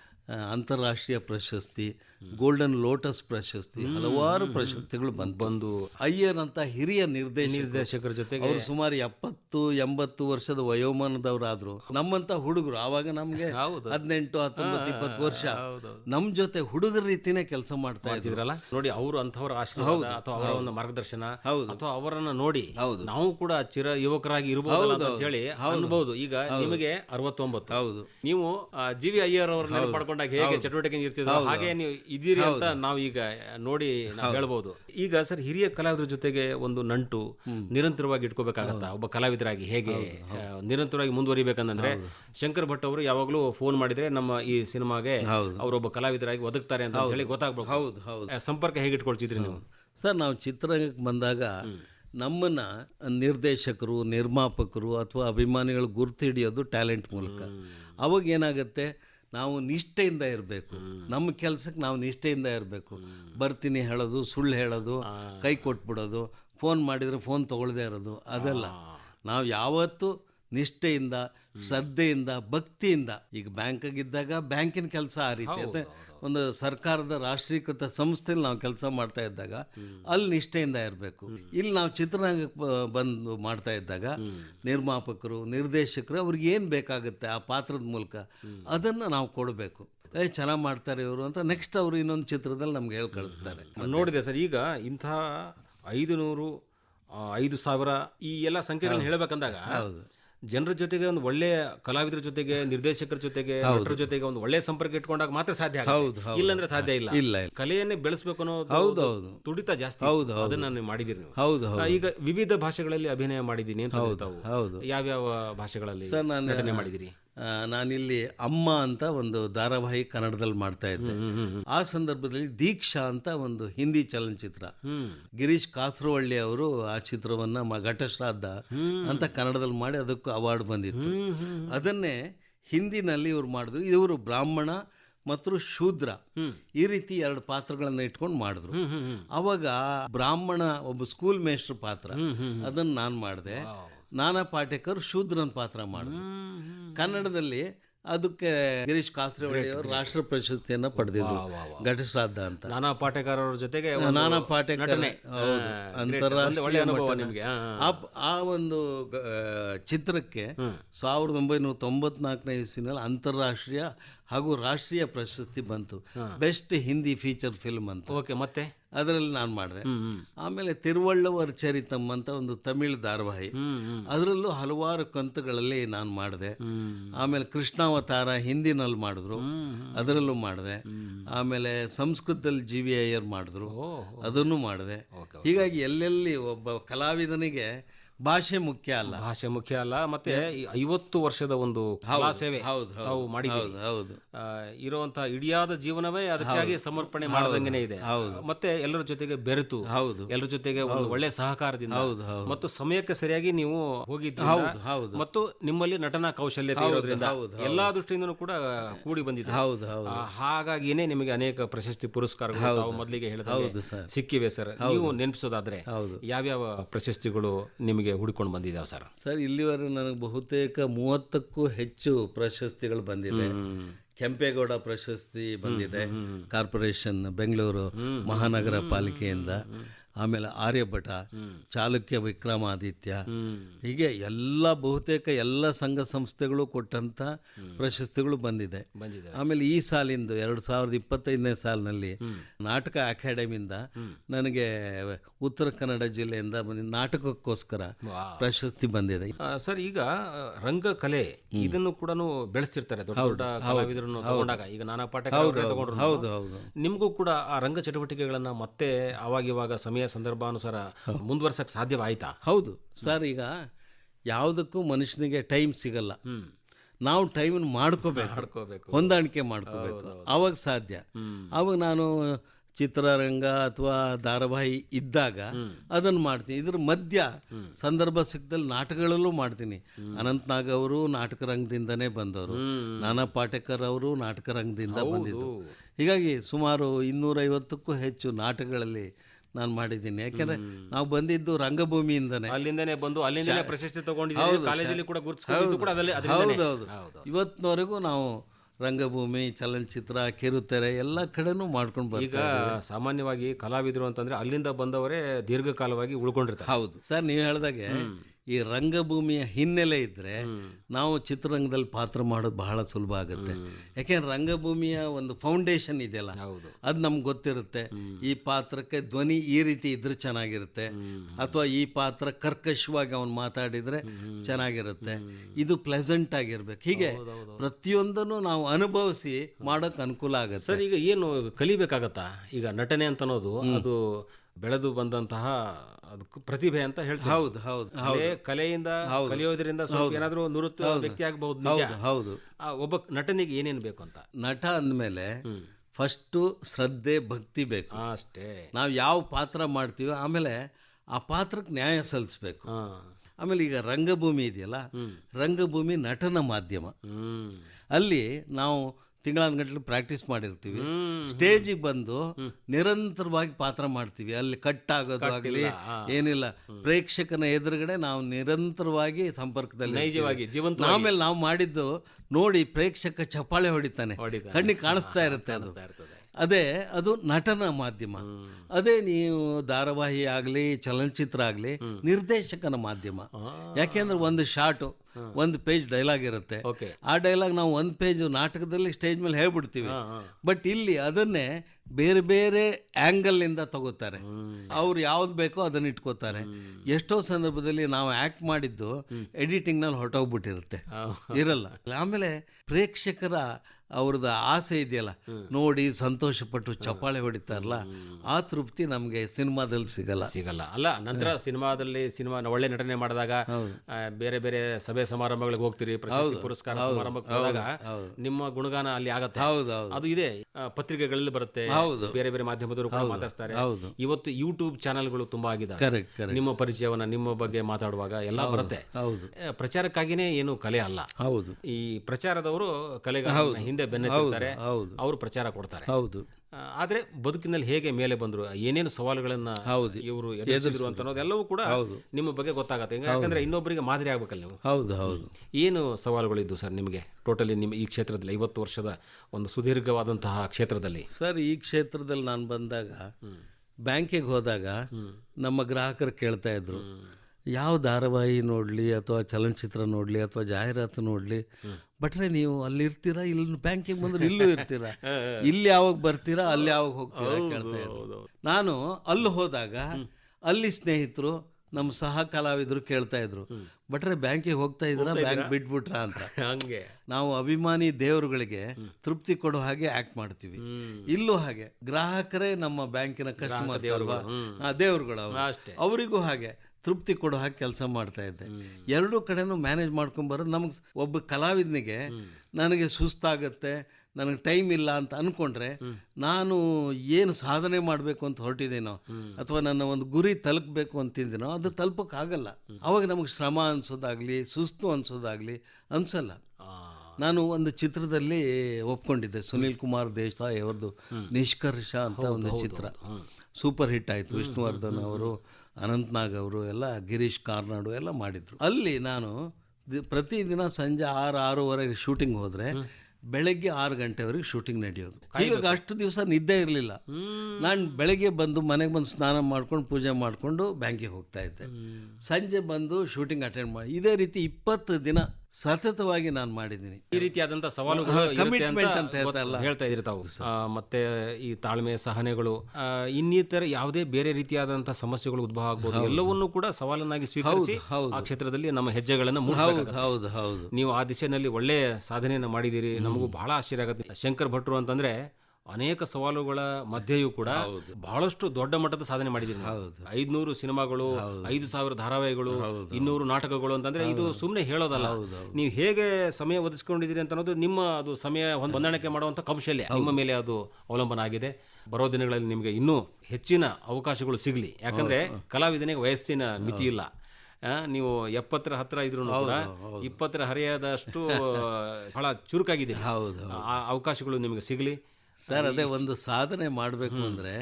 ಅಂತಾರಾಷ್ಟ್ರೀಯ ಪ್ರಶಸ್ತಿ ಗೋಲ್ಡನ್ ಲೋಟಸ್ ಪ್ರಶಸ್ತಿ ಹಲವಾರು ಪ್ರಶಸ್ತಿಗಳು ಬಂದ್ ಬಂದು ಅಯ್ಯರ್ ಅಂತ ಹಿರಿಯ ನಿರ್ದೇಶ ನಿರ್ದೇಶಕರ ಜೊತೆಗೆ ಅವರು ಸುಮಾರು ಎಪ್ಪತ್ತು ಎಂಬತ್ತು ವರ್ಷದ ವಯೋಮಾನದವರಾದ್ರು. ನಮ್ಮಂತ ಹುಡುಗರು ಆವಾಗ ನಮ್ಗೆ ಹೌದು. ಹದಿನೆಂಟು ಹತ್ತೊಂಬತ್ತು ಇಪ್ಪತ್ತು ವರ್ಷ. ಹೌದು. ನಮ್ ಜೊತೆ ಹುಡುಗರ ರೀತಿನೇ ಕೆಲಸ ಮಾಡ್ತಾ ಇದ್ರು. ಇದ್ರಲ್ಲ ನೋಡಿ ಅವರು ಅಂತವ್ರ ಆಶೀರ್ವಾದ ಅಥವಾ ಅವರ ಒಂದು ಮಾರ್ಗದರ್ಶನ ಅಥವಾ ಅವರನ್ನ ನೋಡಿ ನಾವು ಕೂಡ ಚಿರ ಯುವಕರಾಗಿ ಇರಬಹುದು ಅಂತ ಹೇಳಿ ಅನ್ಬಹುದು ಈಗ ನಿಮಗೆ ಅರವತ್ತೊಂಬತ್ತು. ಹೌದು. ನೀವು ಜಿ ವಿ ಅಯ್ಯರ್ ಅವ್ರನ್ನ ಪಡ್ಕೊಂಡಾಗ ಹೇಗೆ ಚಟುವಟಿಕೆ ಇರ್ತಿದ್ರು ಹಾಗೆ ನೀವು ಇದೀರಿ ಅಂತ ನಾವು ಈಗ ನೋಡಿ ನಾವು ಹೇಳ್ಬೋದು. ಈಗ ಸರ್ ಹಿರಿಯ ಕಲಾವಿದರ ಜೊತೆಗೆ ಒಂದು ನಂಟು ನಿರಂತರವಾಗಿ ಇಟ್ಕೋಬೇಕಾಗತ್ತಾ? ಒಬ್ಬ ಕಲಾವಿದರಾಗಿ ಹೇಗೆ ನಿರಂತರವಾಗಿ ಮುಂದುವರಿಬೇಕಂದ್ರೆ ಶಂಕರ್ ಭಟ್ ಅವರು ಯಾವಾಗಲೂ ಫೋನ್ ಮಾಡಿದ್ರೆ ನಮ್ಮ ಈ ಸಿನಿಮಾಗೆ. ಅವರೊಬ್ಬ ಕಲಾವಿದರಾಗಿ ಒದಗ್ತಾರೆ ಅಂತ ಹೇಳಿ ಗೊತ್ತಾಗ್ಬೇಕು ಹೌದು ಹೌದು. ಸಂಪರ್ಕ ಹೇಗೆ ಇಟ್ಕೊಳ್ತಿದ್ರಿ ನೀವು? ಸರ್ ನಾವು ಚಿತ್ರರಂಗಕ್ಕೆ ಬಂದಾಗ ನಮ್ಮನ್ನ ನಿರ್ದೇಶಕರು ನಿರ್ಮಾಪಕರು ಅಥವಾ ಅಭಿಮಾನಿಗಳು ಗುರ್ತು ಹಿಡಿಯೋದು ಟ್ಯಾಲೆಂಟ್ ಮೂಲಕ. ಅವಾಗ ಏನಾಗುತ್ತೆ? ನಾವು ನಿಷ್ಠೆಯಿಂದ ಇರಬೇಕು. ನಮ್ಮ ಕೆಲಸಕ್ಕೆ ನಾವು ನಿಷ್ಠೆಯಿಂದ ಇರಬೇಕು. ಬರ್ತೀನಿ ಹೇಳೋದು ಸುಳ್ಳು ಹೇಳೋದು ಕೈ ಕೊಟ್ಬಿಡೋದು ಫೋನ್ ಮಾಡಿದರೆ ಫೋನ್ ತೊಗೊಳ್ದೇ ಇರೋದು ಅದೆಲ್ಲ. ನಾವು ಯಾವತ್ತೂ ನಿಷ್ಠೆಯಿಂದ ಶ್ರದ್ಧೆಯಿಂದ ಭಕ್ತಿಯಿಂದ ಈಗ ಬ್ಯಾಂಕಾಗಿದ್ದಾಗ ಬ್ಯಾಂಕಿನ ಕೆಲಸ ಆ ರೀತಿ. ಒಂದು ಸರ್ಕಾರದ ರಾಷ್ಟ್ರೀಕೃತ ಸಂಸ್ಥೆಯಲ್ಲಿ ನಾವು ಕೆಲಸ ಮಾಡ್ತಾ ಇದ್ದಾಗ ಅಲ್ಲಿ ನಿಷ್ಠೆಯಿಂದ ಇರಬೇಕು. ಇಲ್ಲಿ ನಾವು ಚಿತ್ರರಂಗ ಬಂದು ಮಾಡ್ತಾ ಇದ್ದಾಗ ನಿರ್ಮಾಪಕರು ನಿರ್ದೇಶಕರು ಅವ್ರಿಗೆ ಏನು ಬೇಕಾಗುತ್ತೆ ಆ ಪಾತ್ರದ ಮೂಲಕ ಅದನ್ನು ನಾವು ಕೊಡಬೇಕು. ಏ ಚೆನ್ನಾಗಿ ಮಾಡ್ತಾರೆ ಇವರು ಅಂತ ನೆಕ್ಸ್ಟ್ ಅವರು ಇನ್ನೊಂದು ಚಿತ್ರದಲ್ಲಿ ನಮ್ಗೆ ಹೇಳಿ ಕಳಿಸ್ತಾರೆ. ನೋಡಿದೆ ಸರ್ ಈಗ ಇಂತಹ ಐದು ನೂರು ಐದು ಸಾವಿರ ಈ ಎಲ್ಲ ಸಂಖ್ಯೆಗಳನ್ನ ಹೇಳಬೇಕಂದಾಗ ಜನರ ಜೊತೆಗೆ ಒಂದು ಒಳ್ಳೆಯ ಕಲಾವಿದರ ಜೊತೆಗೆ ನಿರ್ದೇಶಕರ ಜೊತೆಗೆ ನಟರ ಜೊತೆಗೆ ಒಂದು ಒಳ್ಳೆಯ ಸಂಪರ್ಕ ಇಟ್ಕೊಂಡಾಗ ಮಾತ್ರ ಸಾಧ್ಯ. ಹೌದು. ಇಲ್ಲಂದ್ರೆ ಸಾಧ್ಯ ಇಲ್ಲ ಇಲ್ಲ. ಕಲೆಯನ್ನೇ ಬೆಳೆಸಬೇಕು ಅನ್ನೋದು ಹೌದು, ಒಂದು ಹೌದು. ತುಡಿತ ಜಾಸ್ತಿ ಹೌದು. ಅದನ್ನ ನಾನು ಮಾಡಿದಿರಿ ನೀವು ಹೌದು ಈಗ ವಿವಿಧ ಭಾಷೆಗಳಲ್ಲಿ ಅಭಿನಯ ಮಾಡಿದ್ದೀನಿ ಅಂತ ಹೌದು ಹೌದು ಯಾವ್ಯಾವ ಭಾಷೆಗಳಲ್ಲಿ ನಟನೆ ಮಾಡಿದಿರಿ ನಾನಿಲ್ಲಿ ಅಮ್ಮ ಅಂತ ಒಂದು ಧಾರಾವಾಹಿ ಕನ್ನಡದಲ್ಲಿ ಮಾಡ್ತಾ ಇದ್ದೆ. ಆ ಸಂದರ್ಭದಲ್ಲಿ ದೀಕ್ಷಾ ಅಂತ ಒಂದು ಹಿಂದಿ ಚಲನಚಿತ್ರ. ಗಿರೀಶ್ ಕಾಸರವಳ್ಳಿ ಅವರು ಆ ಚಿತ್ರವನ್ನ ಮ- ಘಟಶ್ರಾದ್ದ ಅಂತ ಕನ್ನಡದಲ್ಲಿ ಮಾಡಿ ಅದಕ್ಕೂ ಅವಾರ್ಡ್ ಬಂದಿತ್ತು. ಅದನ್ನೇ ಹಿಂದಿನಲ್ಲಿ ಇವ್ರು ಮಾಡಿದ್ರು. ಇವರು ಬ್ರಾಹ್ಮಣ ಮತ್ತು ಶೂದ್ರ ಈ ರೀತಿ ಎರಡು ಪಾತ್ರಗಳನ್ನ ಇಟ್ಕೊಂಡು ಮಾಡಿದ್ರು. ಅವಾಗ ಬ್ರಾಹ್ಮಣ ಒಬ್ಬ ಸ್ಕೂಲ್ ಮೇಸ್ಟರ್ ಪಾತ್ರ. ಅದನ್ನ ನಾನು ಮಾಡಿದೆ. ನಾನಾ ಪಾಟೇಕರ್ ಶೂದ್ರನ್ ಪಾತ್ರ ಮಾಡಿದ್ರು. ಕನ್ನಡದಲ್ಲಿ ಅದಕ್ಕೆ ಗಿರೀಶ್ ಕಾಸರವಳ್ಳಿ ಅವರು ರಾಷ್ಟ್ರ ಪ್ರಶಸ್ತಿಯನ್ನ ಪಡೆದಿದ್ರು. ಘಟಶ್ರಾದ್ದ ಅಂತ. ನಾನಾ ಪಾಟೇಕರ್ ಅವರ ಜೊತೆಗೆ ನಾನಾ ಪಾಟೇಕರ್ ಅಂತಾರಾಷ್ಟ್ರೀಯ ಆ ಒಂದು ಚಿತ್ರಕ್ಕೆ ಸಾವಿರದ ಒಂಬೈನೂರ ತೊಂಬತ್ನಾಲ್ಕನೇ ಇಸ್ವಿನಲ್ಲಿ ಅಂತಾರಾಷ್ಟ್ರೀಯ ಹಾಗೂ ರಾಷ್ಟ್ರೀಯ ಪ್ರಶಸ್ತಿ ಬಂತು. ಬೆಸ್ಟ್ ಹಿಂದಿ ಫೀಚರ್ ಫಿಲ್ಮ್ ಅಂತ. ಓಕೆ ಮತ್ತೆ? ಅದರಲ್ಲಿ ನಾನು ಮಾಡಿದೆ. ಆಮೇಲೆ ತಿರುವಳ್ಳುವರ್ ಚರಿತಮ್ ಅಂತ ಒಂದು ತಮಿಳ್ ಧಾರಾವಾಹಿ. ಅದರಲ್ಲೂ ಹಲವಾರು ಕಂತುಗಳಲ್ಲಿ ನಾನು ಮಾಡಿದೆ. ಆಮೇಲೆ ಕೃಷ್ಣಾವತಾರ ಹಿಂದಿನಲ್ಲಿ ಮಾಡಿದ್ರು. ಅದರಲ್ಲೂ ಮಾಡಿದೆ. ಆಮೇಲೆ ಸಂಸ್ಕೃತದಲ್ಲಿ ಜಿ ವಿ ಅಯ್ಯರ್ ಮಾಡಿದ್ರು. ಅದನ್ನು ಮಾಡಿದೆ. ಹೀಗಾಗಿ ಎಲ್ಲೆಲ್ಲಿ ಒಬ್ಬ ಕಲಾವಿದನಿಗೆ ಭಾಷೆ ಮುಖ್ಯ ಅಲ್ಲ. ಭಾಷೆ ಮುಖ್ಯ ಅಲ್ಲ ಮತ್ತೆ ಐವತ್ತು ವರ್ಷದ ಒಂದು ಸೇವೆ ತಾವು ಮಾಡಿದ್ದೀರಿ. ಹೌದು. ಇರುವಂತಹ ಇಡಿಯಾದ ಜೀವನವೇ ಅದಕ್ಕಾಗಿ ಸಮರ್ಪಣೆ ಮಾಡದಂಗೆನೇ ಇದೆ. ಮತ್ತೆ ಎಲ್ಲರ ಜೊತೆಗೆ ಬೆರೆತು ಹೌದು ಎಲ್ಲರ ಜೊತೆಗೆ ಒಂದು ಒಳ್ಳೆ ಸಹಕಾರದಿಂದ. ಮತ್ತು ಸಮಯಕ್ಕೆ ಸರಿಯಾಗಿ ನೀವು ಹೋಗಿದ್ದು ಮತ್ತು ನಿಮ್ಮಲ್ಲಿ ನಟನಾ ಕೌಶಲ್ಯತೆ ಇರೋದ್ರಿಂದ ಎಲ್ಲಾ ದೃಷ್ಟಿಯಿಂದನೂ ಕೂಡ ಕೂಡಿ ಬಂದಿದೆ. ಹೌದು ಹಾಗಾಗಿನೇ ನಿಮಗೆ ಅನೇಕ ಪ್ರಶಸ್ತಿ ಪುರಸ್ಕಾರಗಳು ಮೊದಲಿಗೆ ಹೇಳಿದ ಸಿಕ್ಕಿವೆ ಸರ್. ನೀವು ನೆನಪಿಸೋದಾದ್ರೆ. ಯಾವ್ಯಾವ ಪ್ರಶಸ್ತಿಗಳು ನಿಮಗೆ ಹುಡುಕೊಂಡು ಬಂದಿದ್ದಾವೆ ಸರ್. ಸರ್ ಇಲ್ಲಿವರೆಗೆ ನನಗೆ ಬಹುತೇಕ ಮೂವತ್ತಕ್ಕೂ ಹೆಚ್ಚು ಪ್ರಶಸ್ತಿಗಳು ಬಂದಿದೆ. ಕೆಂಪೇಗೌಡ ಪ್ರಶಸ್ತಿ ಬಂದಿದೆ. ಕಾರ್ಪೊರೇಷನ್ ಬೆಂಗಳೂರು ಮಹಾನಗರ ಪಾಲಿಕೆಯಿಂದ. ಆಮೇಲೆ ಆರ್ಯಭಟ ಚಾಲುಕ್ಯ ವಿಕ್ರಮಾದಿತ್ಯ. ಹೀಗೆ ಎಲ್ಲ ಬಹುತೇಕ ಎಲ್ಲ ಸಂಘ ಸಂಸ್ಥೆಗಳು ಕೊಟ್ಟಂತ ಪ್ರಶಸ್ತಿಗಳು ಬಂದಿದೆ. ಬಂದಿದೆ ಆಮೇಲೆ ಈ ಸಾಲಿಂದು ಎರಡು ಸಾವಿರದ ಇಪ್ಪತ್ತೈದನೇ ಸಾಲಿನಲ್ಲಿ ನಾಟಕ ಅಕಾಡೆಮಿಯಿಂದ ನನಗೆ ಉತ್ತರ ಕನ್ನಡ ಜಿಲ್ಲೆಯಿಂದ ನಾಟಕಕ್ಕೋಸ್ಕರ ಪ್ರಶಸ್ತಿ ಬಂದಿದೆ. ಸರ್ ಈಗ ರಂಗ ಕಲೆ ಇದನ್ನು ಕೂಡ ಬೆಳೆಸ್ತಿರ್ತಾರೆ ದೊಡ್ಡ ದೊಡ್ಡ ಕಲಾವಿದರನ್ನು ತಗೊಂಡಾಗ. ಈಗ ನಾನಾ ಪಾಠ ಹೌದು ಹೌದು. ನಿಮಗೂ ಕೂಡ ಆ ರಂಗ ಚಟುವಟಿಕೆಗಳನ್ನ ಮತ್ತೆ ಅವಾಗಿವಾಗ ಸಮಯ ಸಂದರ್ಭಾನುಸಾರ ಮುಂದುವರ್ಸಕ್ಕೆ ಸಾಧ್ಯವಾಯ್ತಾ? ಹೌದು. ಸರ್ ಈಗ ಯಾವುದಕ್ಕೂ ಮನುಷ್ಯನಿಗೆ ಟೈಮ್ ಸಿಗಲ್ಲ. ನಾವು ಟೈಮ್ ಮಾಡ್ಕೋಬೇಕು. ಮಾಡ್ಕೋಬೇಕು. ಹೊಂದಾಣಿಕೆ ಮಾಡ್ಕೋಬೇಕು. ಅವಾಗ ಸಾಧ್ಯ. ಅವಾಗ ನಾನು ಚಿತ್ರರಂಗ ಅಥವಾ ಧಾರಾವಾಹಿ ಇದ್ದಾಗ ಅದನ್ನು ಮಾಡ್ತೀನಿ. ಇದ್ರ ಮಧ್ಯ ಸಂದರ್ಭ ಸಿಕ್ಕದಲ್ಲಿ ನಾಟಕಗಳಲ್ಲೂ ಮಾಡ್ತೀನಿ. ಅನಂತನಾಗ್ ಅವರು ನಾಟಕ ರಂಗದಿಂದನೇ ಬಂದವರು. ನಾನಾ ಪಾಟೇಕರ್ ಅವರು ನಾಟಕ ರಂಗದಿಂದ ಬಂದಿದ್ದು. ಹೀಗಾಗಿ ಸುಮಾರು ಇನ್ನೂರೈವತ್ತಕ್ಕೂ ಹೆಚ್ಚು ನಾಟಕಗಳಲ್ಲಿ ನಾನು ಮಾಡಿದ್ದೀನಿ. ಯಾಕೆಂದ್ರೆ ನಾವು ಬಂದಿದ್ದು ರಂಗಭೂಮಿಯಿಂದನೇ. ಅಲ್ಲಿಂದನೇ ಬಂದು ಅಲ್ಲಿಂದನೇ ಪ್ರಶಸ್ತಿ ತಗೊಂಡಿದ್ದೀವಿ ಕಾಲೇಜಲ್ಲಿ ಕೂಡ ಗುರುತಿಸ್ಕೊಂಡಿದ್ದು ಕೂಡ ಅದರಲ್ಲಿ ಅದರಿಂದನೇ. ಹೌದೌದು ಇವತ್ತಿನವರೆಗೂ ನಾವು ರಂಗಭೂಮಿ ಚಲನಚಿತ್ರ ಕಿರುತೆರೆ ಎಲ್ಲ ಕಡೆನೂ ಮಾಡ್ಕೊಂಡು ಈಗ ಬರ್ತೀವಿ ಸಾಮಾನ್ಯವಾಗಿ ಕಲಾವಿದರು ಅಂತಂದ್ರೆ ಅಲ್ಲಿಂದ ಬಂದವರೇ ದೀರ್ಘಕಾಲವಾಗಿ ಉಳ್ಕೊಂಡಿರ್ತಾರೆ. ಹೌದು. ಸರ್ ನೀವು ಹೇಳ್ದಾಗೆ ಈ ರಂಗಭೂಮಿಯ ಹಿನ್ನೆಲೆ ಇದ್ದರೆ ನಾವು ಚಿತ್ರರಂಗದಲ್ಲಿ ಪಾತ್ರ ಮಾಡೋದು ಬಹಳ ಸುಲಭ ಆಗುತ್ತೆ. ಯಾಕೆಂದ್ರೆ ರಂಗಭೂಮಿಯ ಒಂದು ಫೌಂಡೇಶನ್ ಇದೆಯಲ್ಲ ಅದು ನಮ್ಗೆ ಗೊತ್ತಿರುತ್ತೆ. ಈ ಪಾತ್ರಕ್ಕೆ ಧ್ವನಿ ಈ ರೀತಿ ಇದ್ರೆ ಚೆನ್ನಾಗಿರುತ್ತೆ. ಅಥವಾ ಈ ಪಾತ್ರ ಕರ್ಕಶವಾಗಿ ಅವನು ಮಾತಾಡಿದ್ರೆ ಚೆನ್ನಾಗಿರುತ್ತೆ. ಇದು ಪ್ಲೆಸೆಂಟ್ ಆಗಿರ್ಬೇಕು. ಹೀಗೆ ಪ್ರತಿಯೊಂದನ್ನು ನಾವು ಅನುಭವಿಸಿ ಮಾಡೋಕೆ ಅನುಕೂಲ ಆಗುತ್ತೆ. ಸರ್ ಈಗ ಏನು ಕಲಿಬೇಕಾಗತ್ತಾ? ಈಗ ನಟನೆ ಅಂತ ಅನ್ನೋದು ಅದು ಬೆಳೆದು ಬಂದಂತಹ ಅದಕ್ಕೆ ಪ್ರತಿಭೆ ಅಂತ ಹೇಳ್ತಾರೆ ಹೌದು ಹೌದು. ಕಲೆ ಕಲೆಯಿಂದ ಕಲಿಯೋದ್ರಿಂದ ಸ್ವಲ್ಪ ಏನಾದ್ರೂ ನಿವೃತ್ತ ವ್ಯಕ್ತಿ ಆಗಬಹುದು ಹೌದು ಹೌದು. ಆ, ಒಬ್ಬ ನಟನಿಗೆ ಏನೇನು ಬೇಕು ಅಂತ? ನಟ ಅಂದಮೇಲೆ ಫಸ್ಟು ಶ್ರದ್ಧೆ ಭಕ್ತಿ ಬೇಕು. ಅಷ್ಟೇ. ನಾವು ಯಾವ ಪಾತ್ರ ಮಾಡ್ತೀವೋ ಆಮೇಲೆ ಆ ಪಾತ್ರಕ್ಕೆ ನ್ಯಾಯ ಸಲ್ಲಿಸ್ಬೇಕು. ಆಮೇಲೆ ಈಗ ರಂಗಭೂಮಿ ಇದೆಯಲ್ಲ ರಂಗಭೂಮಿ ನಟನ ಮಾಧ್ಯಮ. ಅಲ್ಲಿ ನಾವು ತಿಂಗಳಾನ್ಗಟ್ಲೆ ಪ್ರಾಕ್ಟೀಸ್ ಮಾಡಿರ್ತೀವಿ. ಸ್ಟೇಜಿಗೆ ಬಂದು ನಿರಂತರವಾಗಿ ಪಾತ್ರ ಮಾಡ್ತೀವಿ. ಅಲ್ಲಿ ಕಟ್ ಆಗೋದು ಆಗಲಿ ಏನಿಲ್ಲ. ಪ್ರೇಕ್ಷಕನ ಎದುರುಗಡೆ ನಾವು ನಿರಂತರವಾಗಿ ಸಂಪರ್ಕದಲ್ಲಿ ನೈಜವಾಗಿ ಜೀವಂತ ಆಮೇಲೆ ನಾವು ಮಾಡಿದ್ದು ನೋಡಿ ಪ್ರೇಕ್ಷಕ ಚಪ್ಪಾಳೆ ಹೊಡಿತಾನೆ. ಕಣ್ಣಿಗೆ ಕಾಣಿಸ್ತಾ ಇರುತ್ತೆ ಅದು. ಅದೇ ಅದು ನಟನ ಮಾಧ್ಯಮ. ಅದೇ ನೀವು ಧಾರಾವಾಹಿ ಆಗಲಿ ಚಲನಚಿತ್ರ ಆಗಲಿ ನಿರ್ದೇಶಕನ ಮಾಧ್ಯಮ. ಯಾಕೆಂದ್ರೆ ಒಂದು ಶಾರ್ಟ್ ಒಂದು ಪೇಜ್ ಡೈಲಾಗ್ ಇರುತ್ತೆ. ಆ ಡೈಲಾಗ್ ನಾವು ಒಂದು ಪೇಜ್ ನಾಟಕದಲ್ಲಿ ಸ್ಟೇಜ್ ಮೇಲೆ ಹೇಳ್ಬಿಡ್ತೀವಿ. ಬಟ್ ಇಲ್ಲಿ ಅದನ್ನೇ ಬೇರೆ ಬೇರೆ ಆ್ಯಂಗಲ್ನಿಂದ ತಗೋತಾರೆ. ಅವ್ರು ಯಾವ್ದು ಬೇಕೋ ಅದನ್ನ ಇಟ್ಕೋತಾರೆ. ಎಷ್ಟೋ ಸಂದರ್ಭದಲ್ಲಿ ನಾವು ಆ್ಯಕ್ಟ್ ಮಾಡಿದ್ದು ಎಡಿಟಿಂಗ್ನಲ್ಲಿ ಹೊರಟೋಗ್ಬಿಟ್ಟಿರುತ್ತೆ. ಇರಲ್ಲ. ಆಮೇಲೆ ಪ್ರೇಕ್ಷಕರ ಅವ್ರದ್ದು ಆಸೆ ಇದೆಯಲ್ಲ? ನೋಡಿ ಸಂತೋಷಪಟ್ಟು ಚಪ್ಪಾಳೆ ಹೊಡಿತಾರಲ್ಲ? ಆ ತೃಪ್ತಿ ನಮಗೆ ಸಿನಿಮಾದಲ್ಲಿ ಸಿಗಲ್ಲ. ಸಿಗಲ್ಲ. ಅಲ್ಲ ನಂತರ ಸಿನಿಮಾದಲ್ಲಿ ಸಿನಿಮಾ ಒಳ್ಳೆ ನಟನೆ ಮಾಡಿದಾಗ ಬೇರೆ ಬೇರೆ ಸಭೆ ಸಮಾರಂಭಗಳಿಗೆ ಹೋಗ್ತೀರಿ ಪ್ರಶಸ್ತಿ ಪುರಸ್ಕಾರ ಸಮಾರಂಭಕ್ಕೆ ಹೋದಾಗ ನಿಮ್ಮ ಗುಣಗಾನ ಅಲ್ಲಿ ಆಗತ್ತೆ. ಹೌದು ಹೌದು. ಅದು ಇದೆ. ಪತ್ರಿಕೆಗಳಲ್ಲಿ ಬರುತ್ತೆ. ಹೌದು. ಬೇರೆ ಬೇರೆ ಮಾಧ್ಯಮದವರು ಕೂಡ ಮಾತಾಡ್ತಾರೆ ಹೌದು. ಇವತ್ತು ಯೂಟ್ಯೂಬ್ ಚಾನೆಲ್ಗಳು ತುಂಬಾ ಆಗಿದೆ ನಿಮ್ಮ ಪರಿಚಯವನ್ನ ನಿಮ್ಮ ಬಗ್ಗೆ ಮಾತಾಡುವಾಗ ಎಲ್ಲ ಬರುತ್ತೆ. ಹೌದು. ಪ್ರಚಾರಕ್ಕಾಗಿನೇ ಏನು ಕಲೆ ಅಲ್ಲ. ಹೌದು. ಈ ಪ್ರಚಾರದವರು ಕಲೆಗಾರನ ಹಿಂದೆ ಬೆನ್ನೆತ್ತಿರ್ತಾರೆ ಹೌದು ಅವರು ಪ್ರಚಾರ ಕೊಡ್ತಾರೆ. ಹೌದು. ಆದ್ರೆ ಬದುಕಿನಲ್ಲಿ ಹೇಗೆ ಮೇಲೆ ಬಂದ್ರು ಏನೇನು ಸವಾಲುಗಳನ್ನ ಹೌದು. ಇವರು ಎದುರಿಸಿದ್ರು ಅಂತ ಅನ್ನೋದೆಲ್ಲವೂ ಕೂಡ ನಿಮ್ಮ ಬಗ್ಗೆ ಗೊತ್ತಾಗತ್ತೆ. ಯಾಕಂದ್ರೆ ಇನ್ನೊಬ್ಬರಿಗೆ ಮಾದರಿ ಆಗ್ಬೇಕಲ್ಲ ನೀವು. ಹೌದು ಹೌದು. ಏನು ಸವಾಲುಗಳಿದ್ದು ಸರ್ ನಿಮಗೆ? ಟೋಟಲಿ ನಿಮ್ಮ ಈ ಕ್ಷೇತ್ರದಲ್ಲಿ ಐವತ್ತು ವರ್ಷದ ಒಂದು ಸುದೀರ್ಘವಾದಂತಹ ಕ್ಷೇತ್ರದಲ್ಲಿ. ಸರ್ ಈ ಕ್ಷೇತ್ರದಲ್ಲಿ ನಾನು ಬಂದಾಗ ಬ್ಯಾಂಕಿಗೆ ಹೋದಾಗ ನಮ್ಮ ಗ್ರಾಹಕರು ಕೇಳ್ತಾ ಇದ್ರು ಯಾವ ಧಾರಾವಾಹಿ ನೋಡಲಿ ಅಥವಾ ಚಲನಚಿತ್ರ ನೋಡಲಿ ಅಥವಾ ಜಾಹೀರಾತು ನೋಡಲಿ ಬಟ್ರೆ ನೀವು ಅಲ್ಲಿ ಇರ್ತೀರಾ? ಇಲ್ಲಿ ಬ್ಯಾಂಕಿಂಗ್ ಬಂದ್ರೆ [LAUGHS] ಇಲ್ಲೂ ಇರ್ತೀರಾ? ಇಲ್ಲಿ ಯಾವಾಗ ಬರ್ತೀರಾ ಅಲ್ಲಿ ಯಾವಾಗ ಹೋಗ್ತೀರಾ ಕೇಳ್ತಾ ನಾನು ಅಲ್ಲಿ ಹೋದಾಗ ಅಲ್ಲಿ ಸ್ನೇಹಿತರು ನಮ್ಮ ಸಹ ಕಲಾವಿದರು ಕೇಳ್ತಾ ಇದ್ರು. ಬಟ್ರೆ ಬ್ಯಾಂಕಿಗೆ ಹೋಗ್ತಾ ಇದ್ರ ಬ್ಯಾಂಕ್ ಬಿಟ್ಬಿಟ್ರ ಅಂತ. [LAUGHS] ಹಂಗೆ. ನಾವು ಅಭಿಮಾನಿ ದೇವರುಗಳಿಗೆ ತೃಪ್ತಿ ಕೊಡೋ ಹಾಗೆ ಆಕ್ಟ್ ಮಾಡ್ತೀವಿ. ಇಲ್ಲೂ ಹಾಗೆ ಗ್ರಾಹಕರೇ ನಮ್ಮ ಬ್ಯಾಂಕಿನ ಕಸ್ಟಮರ್ ದೇವರುಗಳು ಅವರಿಗೂ ಹಾಗೆ. ತೃಪ್ತಿ ಕೊಡೋ ಹಾಗೆ ಕೆಲಸ ಮಾಡ್ತಾ ಇದ್ದೆ. ಎರಡೂ ಕಡೆನೂ ಮ್ಯಾನೇಜ್ ಮಾಡ್ಕೊಂಡ್ ಬರೋದು ನಮಗೆ ಒಬ್ಬ ಕಲಾವಿದನಿಗೆ ನನಗೆ ಸುಸ್ತಾಗತ್ತೆ ನನಗೆ ಟೈಮ್ ಇಲ್ಲ ಅಂತ ಅನ್ಕೊಂಡ್ರೆ ನಾನು ಏನು ಸಾಧನೆ ಮಾಡಬೇಕು ಅಂತ ಹೊರಟಿದ್ದೀನೋ ಅಥವಾ ನನ್ನ ಒಂದು ಗುರಿ ತಲುಪಬೇಕು ಅಂತಿದ್ದೀನೋ ಅದು ತಲುಪಕ್ಕಾಗಲ್ಲ. ಅವಾಗ ನಮಗೆ ಶ್ರಮ ಅನ್ಸೋದಾಗ್ಲಿ ಸುಸ್ತು ಅನ್ಸೋದಾಗ್ಲಿ ಅನಿಸಲ್ಲ. ನಾನು ಒಂದು ಚಿತ್ರದಲ್ಲಿ ಒಪ್ಕೊಂಡಿದ್ದೆ. ಸುನೀಲ್ ಕುಮಾರ್ ದೇಸಾಯಿ ಅವ್ರದ್ದು ನಿಷ್ಕರ್ಷ ಅಂತ ಒಂದು ಚಿತ್ರ. ಸೂಪರ್ ಹಿಟ್ ಆಯಿತು. ವಿಷ್ಣುವರ್ಧನ್ ಅವರು ಅನಂತ್ನಾಗ್ ಅವರು ಎಲ್ಲ ಗಿರೀಶ್ ಕಾರ್ನಾಡು ಎಲ್ಲ ಮಾಡಿದ್ರು. ಅಲ್ಲಿ ನಾನು ಪ್ರತಿದಿನ ಸಂಜೆ ಆರು ಆರೂವರೆಗೆ ಶೂಟಿಂಗ್ ಹೋದರೆ ಬೆಳಗ್ಗೆ ಆರು ಗಂಟೆವರೆಗೆ ಶೂಟಿಂಗ್ ನಡೆಯೋದು. ಈಗ ಅಷ್ಟು ದಿವಸ ನಿದ್ದೆ ಇರಲಿಲ್ಲ. ನಾನು ಬೆಳಗ್ಗೆ ಬಂದು ಮನೆಗೆ ಬಂದು ಸ್ನಾನ ಮಾಡ್ಕೊಂಡು ಪೂಜೆ ಮಾಡಿಕೊಂಡು ಬ್ಯಾಂಕಿಗೆ ಹೋಗ್ತಾ ಇದ್ದೆ. ಸಂಜೆ ಬಂದು ಶೂಟಿಂಗ್ ಅಟೆಂಡ್ ಮಾಡಿ ಇದೇ ರೀತಿ ಇಪ್ಪತ್ತು ದಿನ ಸತತವಾಗಿ ನಾನು ಮಾಡಿದ್ದೀನಿ. ಈ ರೀತಿಯಾದಂತ ಸವಾಲುಗಳು ಅಂತ ಹೇಳ್ತಾರಲ್ಲ. ಹೇಳ್ತಾ ಇದ್ರಿ ತಾವು ಮತ್ತೆ ಈ ತಾಳ್ಮೆ ಸಹನೆಗಳು ಇನ್ನಿತರ ಯಾವುದೇ ಬೇರೆ ರೀತಿಯಾದಂತಹ ಸಮಸ್ಯೆಗಳು ಉದ್ಭವ ಆಗ್ಬೋದು. ಎಲ್ಲವನ್ನೂ ಕೂಡ ಸವಾಲನ್ನಾಗಿ ಸ್ವೀಕರಿಸಿ. ಆ ಕ್ಷೇತ್ರದಲ್ಲಿ ನಮ್ಮ ಹೆಜ್ಜೆಗಳನ್ನು ಹೌದು ಹೌದು ಹೌದು. ನೀವು ಆ ದಿಶೆಯಲ್ಲಿ ಒಳ್ಳೆಯ ಸಾಧನೆಯನ್ನು ಮಾಡಿದ್ದೀರಿ. ನಮಗೂ ಬಹಳ ಆಶ್ಚರ್ಯ ಆಗುತ್ತೆ. ಶಂಕರ್ ಭಟ್ರು ಅಂತಂದ್ರೆ ಅನೇಕ ಸವಾಲುಗಳ ಮಧ್ಯೆಯೂ ಕೂಡ ಬಹಳಷ್ಟು ದೊಡ್ಡ ಮಟ್ಟದ ಸಾಧನೆ ಮಾಡಿದ್ರು. ಐದ್ನೂರು ಸಿನಿಮಾಗಳು ಐದು ಸಾವಿರ ಧಾರಾವಾಹಿಗಳು ಇನ್ನೂರು ನಾಟಕಗಳು ಅಂತಂದ್ರೆ ಇದು ಸುಮ್ಮನೆ ಹೇಳೋದಲ್ಲ. ನೀವು ಹೇಗೆ ಸಮಯ ಒದಗಿಸ್ಕೊಂಡಿದ್ದೀರಿ ಅಂತ ಅನ್ನೋದು ನಿಮ್ಮ ಅದು ಸಮಯ ಹೊಂದ್- ಹೊಂದಾಣಿಕೆ ಮಾಡುವಂತ ಕೌಶಲ್ಯ. ನಿಮ್ಮ ಮೇಲೆ ಅದು ಅವಲಂಬನ ಆಗಿದೆ. ಬರೋ ದಿನಗಳಲ್ಲಿ ನಿಮಗೆ ಇನ್ನೂ ಹೆಚ್ಚಿನ ಅವಕಾಶಗಳು ಸಿಗಲಿ. ಯಾಕಂದ್ರೆ ಕಲಾವಿದನಿಗೆ ವಯಸ್ಸಿನ ಮಿತಿ ಇಲ್ಲ. ನೀವು ಎಪ್ಪತ್ತರ ಹತ್ರ ಇದ್ರು ಇಪ್ಪತ್ತರ ಹರಿಯಾದಷ್ಟು ಬಹಳ ಚುರುಕಾಗಿದೆ. ಅವಕಾಶಗಳು ನಿಮಗೆ ಸಿಗಲಿ. ಸರ್ ಅದೇ ಒಂದು ಸಾಧನೆ ಮಾಡಬೇಕು ಅಂದರೆ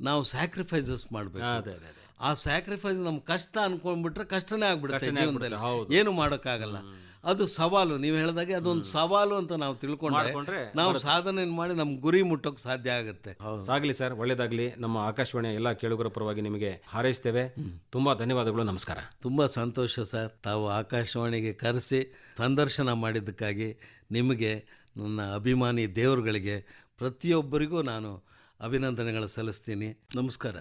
ನಾವು ಸ್ಯಾಕ್ರಿಫೈಸಸ್ ಮಾಡಬೇಕು. ಅದೇ ಅದೇ ಅದೇ. ಆ ಸ್ಯಾಕ್ರಿಫೈಸ್ ನಮ್ಮ ಕಷ್ಟ ಅನ್ಕೊಂಡ್ಬಿಟ್ರೆ ಕಷ್ಟನೇ ಆಗ್ಬಿಡುತ್ತೆ ಜೀವನದಲ್ಲಿ. ಏನು ಮಾಡೋಕ್ಕಾಗಲ್ಲ. ಅದು ಸವಾಲು. ನೀವು ಹೇಳಿದಾಗೆ ಅದೊಂದು ಸವಾಲು ಅಂತ ನಾವು ತಿಳ್ಕೊಂಡ್ರೆ ನಾವು ಸಾಧನೆ ಮಾಡಿ ನಮ್ಮ ಗುರಿ ಮುಟ್ಟೋಕೆ ಸಾಧ್ಯ ಆಗುತ್ತೆ. ಆಗಲಿ ಸರ್ ಒಳ್ಳೇದಾಗಲಿ. ನಮ್ಮ ಆಕಾಶವಾಣಿ ಎಲ್ಲ ಕೇಳುಗರ ಪರವಾಗಿ ನಿಮಗೆ ಹಾರೈಸ್ತೇವೆ. ತುಂಬಾ ಧನ್ಯವಾದಗಳು. ನಮಸ್ಕಾರ. ತುಂಬ ಸಂತೋಷ ಸರ್. ತಾವು ಆಕಾಶವಾಣಿಗೆ ಕರೆಸಿ ಸಂದರ್ಶನ ಮಾಡಿದ್ದಕ್ಕಾಗಿ ನಿಮಗೆ ನನ್ನ ಅಭಿಮಾನಿ ದೇವರುಗಳಿಗೆ ಪ್ರತಿಯೊಬ್ಬರಿಗೂ ನಾನು ಅಭಿನಂದನೆಗಳು ಸಲ್ಲಿಸ್ತೀನಿ. ನಮಸ್ಕಾರ.